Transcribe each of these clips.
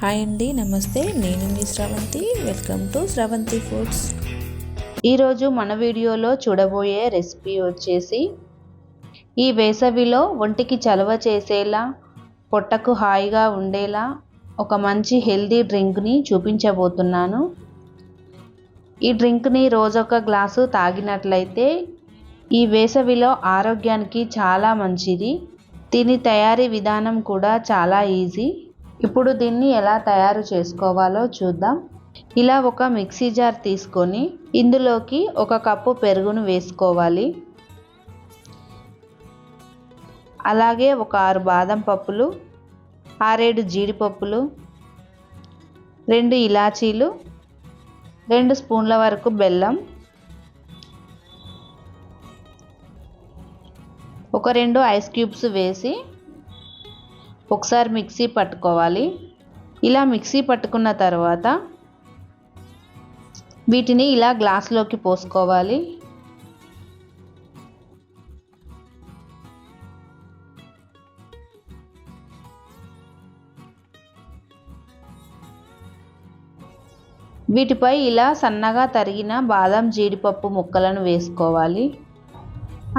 Hi అండి నమస్తే. నేను మీ Sravanthi welcome to Sravanthi Foods ఈరోజు మన వీడియోలో చూడబోయే రెసిపీ వచ్చేసి ఈ వేసవిలో ఒంటికి చలవ చేసేలా పొట్టకు హాయిగా ఉండేలా ఒక మంచి హెల్దీ డ్రింక్ని చూపించబోతున్నాను. ఈ డ్రింక్ని రోజొక గ్లాసు తాగినట్లయితే ఈ వేసవిలో ఆరోగ్యానికి చాలా మంచిది. దీని తయారీ విధానం కూడా చాలా ఈజీ. ఇప్పుడు దీన్ని ఎలా తయారు చేసుకోవాలో చూద్దాం. ఇలా ఒక మిక్సీ జార్ తీసుకొని ఇందులోకి ఒక కప్పు పెరుగును వేసుకోవాలి. అలాగే ఒక ఆరు బాదం పప్పులు ఆరేడు జీడిపప్పులు రెండు ఇలాచీలు రెండు స్పూన్ల వరకు బెల్లం ఒక రెండు ఐస్ క్యూబ్స్ వేసి ఒకసారి మిక్సీ పట్టుకోవాలి. ఇలా మిక్సీ పట్టుకున్న తర్వాత వీటిని ఇలా గ్లాస్లోకి పోసుకోవాలి. వీటిపై ఇలా సన్నగా తరిగిన బాదం జీడిపప్పు ముక్కలను వేసుకోవాలి.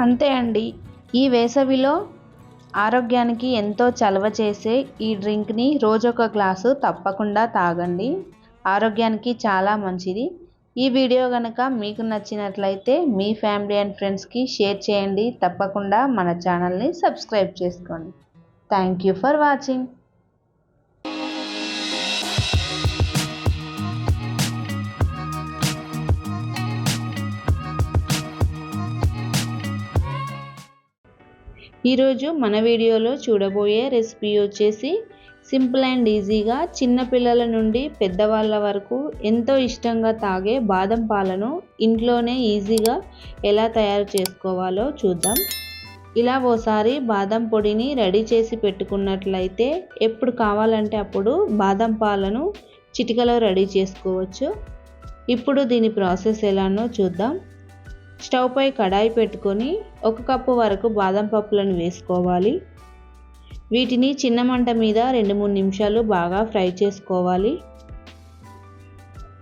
అంతే అండి. ఈ వేసవిలో ఆరోగ్యానికి ఎంతో చలవ చేసే ఈ డ్రింక్ని రోజొక గ్లాసు తప్పకుండా తాగండి. ఆరోగ్యానికి చాలా మంచిది. ఈ వీడియో కనుక మీకు నచ్చినట్లయితే మీ ఫ్యామిలీ అండ్ ఫ్రెండ్స్కి షేర్ చేయండి. తప్పకుండా మన ఛానల్ని సబ్స్క్రైబ్ చేసుకోండి. Thank you for watching. ఈరోజు మన వీడియోలో చూడబోయే రెసిపీ వచ్చేసి సింపుల్ అండ్ ఈజీగా చిన్నపిల్లల నుండి పెద్దవాళ్ళ వరకు ఎంతో ఇష్టంగా తాగే బాదం పాలను ఇంట్లోనే ఈజీగా ఎలా తయారు చేసుకోవాలో చూద్దాం. ఇలా ఓసారి బాదం పొడిని రెడీ చేసి పెట్టుకున్నట్లయితే ఎప్పుడు కావాలంటే అప్పుడు బాదం పాలను చిటికలో రెడీ చేసుకోవచ్చు. ఇప్పుడు దీని ప్రాసెస్ ఎలానో చూద్దాం. స్టవ్ పై కడాయి పెట్టుకొని ఒక కప్పు వరకు బాదం పప్పులను వేసుకోవాలి. వీటిని చిన్న మంట మీద రెండు మూడు నిమిషాలు బాగా ఫ్రై చేసుకోవాలి.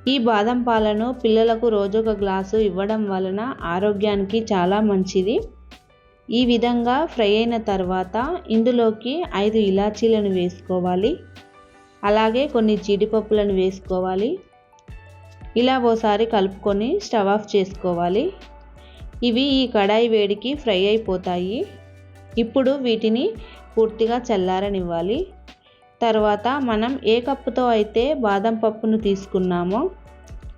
ఈ బాదం పాలను పిల్లలకు రోజు ఒక గ్లాసు ఇవ్వడం వలన ఆరోగ్యానికి చాలా మంచిది. ఈ విధంగా ఫ్రై అయిన తర్వాత ఇందులోకి ఐదు ఇలాచీలను వేసుకోవాలి. అలాగే కొన్ని జీడిపప్పులను వేసుకోవాలి. ఇలా ఓసారి కలుపుకొని స్టవ్ ఆఫ్ చేసుకోవాలి. ఇవి ఈ కడాయి వేడికి ఫ్రై అయిపోతాయి. ఇప్పుడు వీటిని పూర్తిగా చల్లారనివ్వాలి. తర్వాత మనం ఏ కప్పుతో అయితే బాదం పప్పును తీసుకున్నామో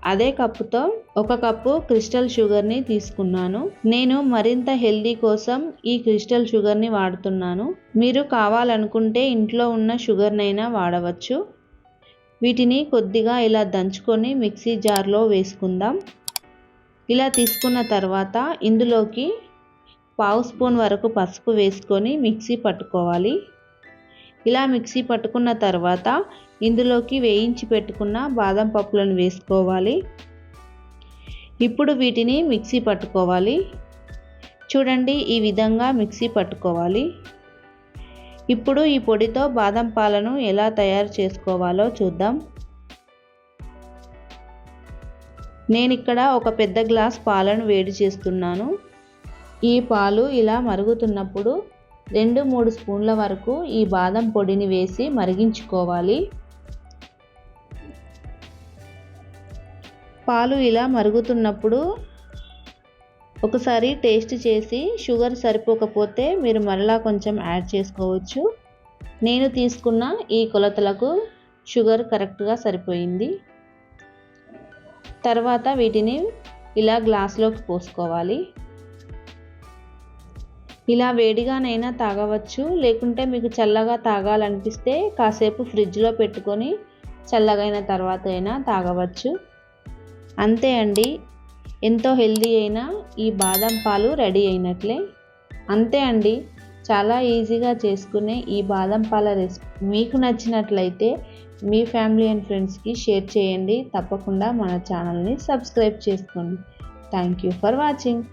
అదే కప్పుతో ఒక కప్పు క్రిస్టల్ షుగర్ని తీసుకున్నాను. నేను మరింత హెల్దీ కోసం ఈ క్రిస్టల్ షుగర్ని వాడుతున్నాను. మీరు కావాలనుకుంటే ఇంట్లో ఉన్న షుగర్నైనా వాడవచ్చు. వీటిని కొద్దిగా ఇలా దంచుకొని మిక్సీ జార్లో వేసుకుందాం. ఇలా తీసుకున్న తర్వాత ఇందులోకి పావు స్పూన్ వరకు పసుపు వేసుకొని మిక్సీ పట్టుకోవాలి. ఇలా మిక్సీ పట్టుకున్న తర్వాత ఇందులోకి వేయించి పెట్టుకున్న బాదం పప్పులను వేసుకోవాలి. ఇప్పుడు వీటిని మిక్సీ పట్టుకోవాలి. చూడండి ఈ విధంగా మిక్సీ పట్టుకోవాలి. ఇప్పుడు ఈ పొడితో బాదం పాలను ఎలా తయారు చేసుకోవాలో చూద్దాం. నేను ఇక్కడ ఒక పెద్ద గ్లాస్ పాలను వేడి చేస్తున్నాను. ఈ పాలు ఇలా మరుగుతున్నప్పుడు రెండు మూడు స్పూన్ల వరకు ఈ బాదం పొడిని వేసి మరిగించుకోవాలి. పాలు ఇలా మరుగుతున్నప్పుడు ఒకసారి టేస్ట్ చేసి షుగర్ సరిపోకపోతే మీరు మరలా కొంచెం యాడ్ చేసుకోవచ్చు. నేను తీసుకున్న ఈ కొలతలకు షుగర్ కరెక్ట్గా సరిపోయింది. తర్వాత వీటిని ఇలా గ్లాస్లోకి పోసుకోవాలి. ఇలా వేడిగానైనా తాగవచ్చు. లేకుంటే మీకు చల్లగా తాగాలనిపిస్తే కాసేపు ఫ్రిడ్జ్లో పెట్టుకొని చల్లగైన తర్వాత అయినా తాగవచ్చు. అంతే అండి. ఎంతో హెల్దీ అయిన ఈ బాదం పాలు రెడీ అయినట్లే. అంతే అండి. చాలా ఈజీగా చేసుకునే ఈ బాదం పాల రెసిపీ మీకు నచ్చినట్లయితే మీ ఫ్యామిలీ అండ్ ఫ్రెండ్స్కి షేర్ చేయండి. తప్పకుండా మన ఛానల్ని సబ్స్క్రైబ్ చేసుకోండి. Thank you for watching.